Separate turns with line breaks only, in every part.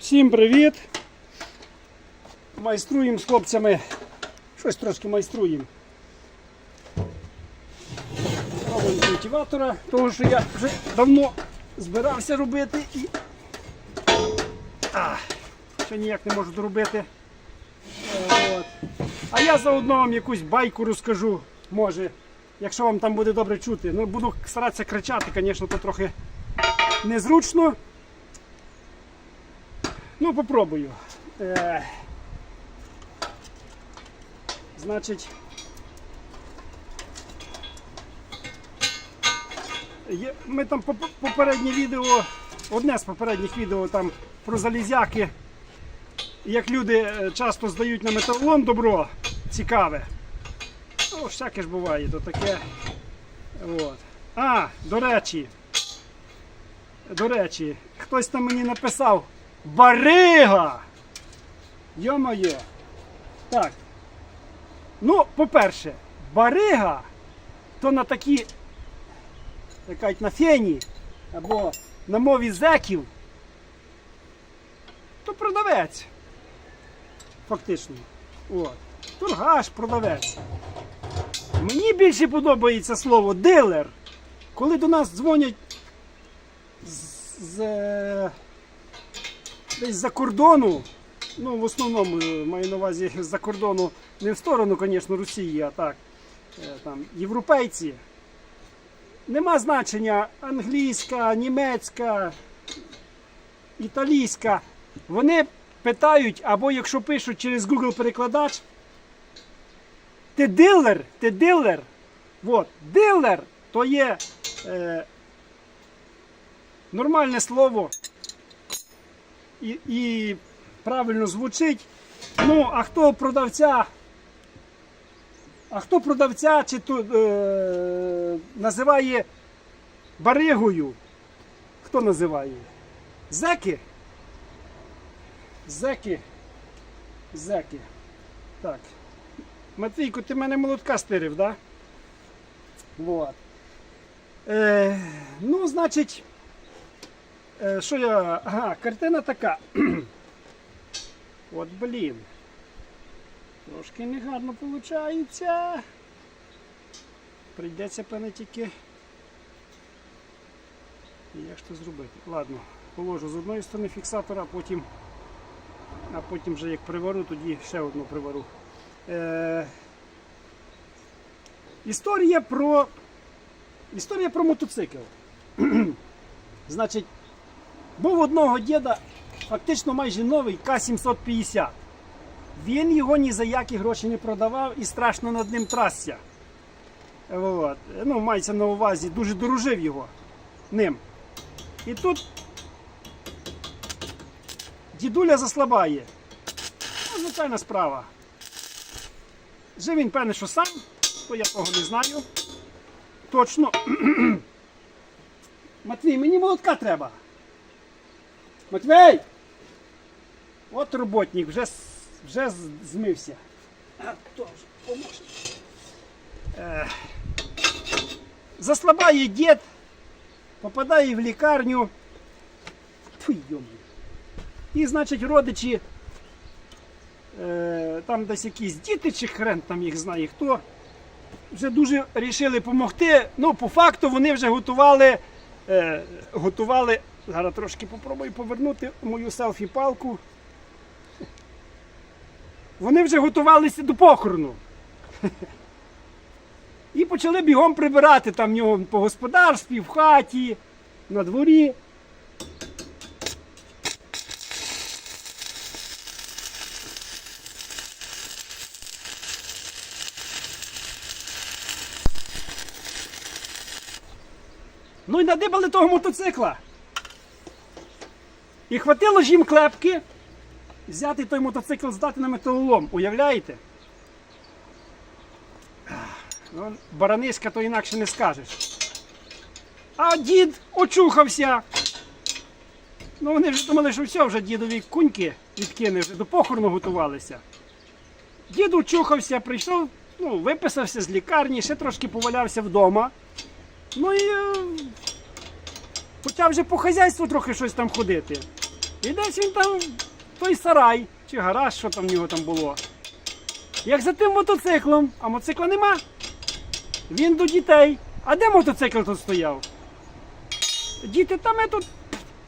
Всім привіт! Майструємо з хлопцями. Щось трошки майструємо. Робимо культиватора, того що я вже давно збирався робити і а, ще ніяк не можу доробити. От. А я заодно вам якусь байку розкажу, може, якщо вам там буде добре чути. Ну, буду старатися кричати, звісно, то трохи незручно. Ну, попробую. Е, значить. Є, ми там попереднє відео, одне з попередніх відео там про залізяки, як люди е, часто здають на металолом добро цікаве. Ну, всяке ж буває, то таке. От. А, до речі. До речі, хтось там мені написав Барига! Йо-моє. Так. Ну, по-перше, барига то на такі, як кажуть, на фені або на мові зеків, то продавець. Фактично. От. Торгаш, продавець. Мені більше подобається слово дилер. Коли до нас дзвонять з, з, е, десь за кордону, ну в основному е, маю на увазі з-за кордону, не в сторону, звісно, Росії, а так, е, там, європейці. Нема значення англійська, німецька, італійська. Вони питають, або якщо пишуть через Google перекладач, ти дилер, ти дилер. От, дилер то є е, нормальне слово і, і правильно звучить. Ну, а хто продавця? А хто продавця чи то, е, називає баригою? Хто називає? Зеки? Зеки. Зеки. Так. Матвійко, ти мене молотка стирив, так? Да? Вот. Е, ну, значить, що я. Ага, картина така. От, блін. Трошки негарно виходить. Прийдеться певне тільки. Як ж це зробити? Ладно, положу з одної сторони фіксатора, а потім, а потім вже як привару, тоді ще одну привару. Е, історія про історія про мотоцикл. Значить, був одного діда фактично майже новий К-750. Він його ні за які гроші не продавав і страшно над ним трасся. От. Ну, мається на увазі, дуже дорожив його ним. І тут дідуля заслабає. Ну, звичайна справа. Жив він певне, що сам, то я того не знаю. Точно. Матвій, мені молотка треба. Матвій! От роботник, вже, вже змився. А, то поможе. Заслабає дід, попадає в лікарню. Фу. І, значить, родичі, е, там десь якісь діти чи хрен там їх знає хто, вже дуже рішили допомогти. Ну, по факту вони вже готували, е, готували. Зараз трошки попробую повернути мою селфі-палку. Вони вже готувалися до похорону. І почали бігом прибирати там нього по господарстві, в хаті, на дворі. Ну і надибали того мотоцикла. І хватило ж їм клепки взяти той мотоцикл, здати на металолом. Уявляєте? Ну, бараниська то інакше не скажеш. А дід очухався. Ну вони вже думали, що все, вже дідові куньки відкине, вже до похорону готувалися. Дід очухався, прийшов, ну, виписався з лікарні, ще трошки повалявся вдома. Ну і е, почав вже по хазяйству трохи щось там ходити. І десь він там, той сарай, чи гараж, що там в нього там було. Як за тим мотоциклом, а мотоцикла нема. Він до дітей. А де мотоцикл тут стояв? Діти, та ми тут,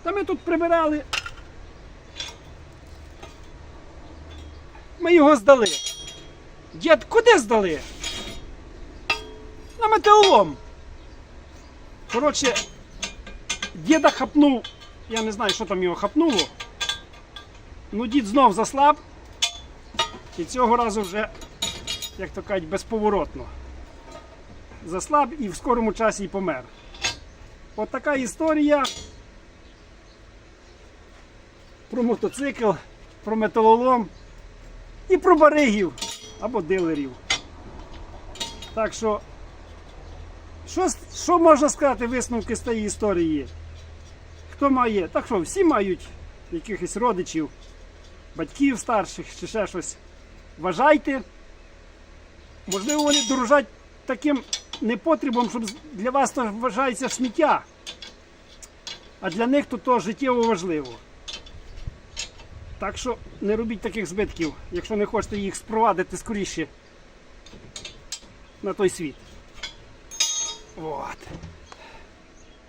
та ми тут прибирали. Ми його здали. Дід, куди здали? На метеолом. Коротше, діда хапнув, я не знаю, що там його хапнуло. Ну, дід знов заслаб. І цього разу вже, як то кажуть, безповоротно. Заслаб і в скорому часі і помер. От така історія про мотоцикл, про металолом і про баригів або дилерів. Так що, що, що можна сказати висновки з тієї історії? Хто має? Так що, всі мають якихось родичів, батьків старших чи ще щось. Вважайте. Можливо, вони дорожать таким непотребом, щоб для вас то вважається сміття. А для них то, то життєво важливо. Так що не робіть таких збитків, якщо не хочете їх спровадити скоріше на той світ. От.